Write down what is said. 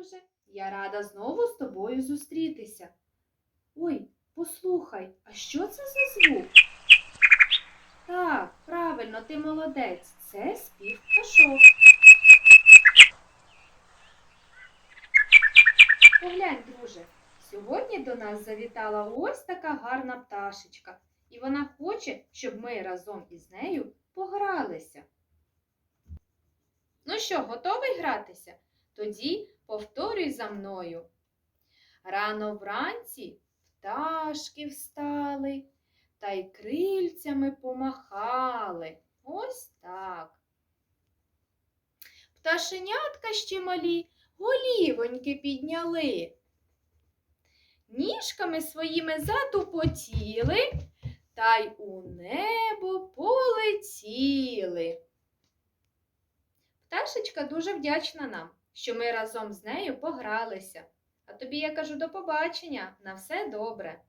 друже. Я рада знову з тобою зустрітися. Ой, послухай, а що це за звук? Так, правильно, ти молодець. Це спів пташок. Поглянь, друже, сьогодні до нас завітала ось така гарна пташечка, і вона хоче, щоб ми разом із нею погралися. Ну що, готовий гратися? Тоді повторюй за мною. Рано вранці пташки встали та й крильцями помахали. Ось так. Пташенятка ще малі голівоньки підняли. Ніжками своїми затупотіли та й у небо полетіли. Пташечка дуже вдячна нам, що ми разом з нею погралися. А тобі я кажу до побачення, на все добре.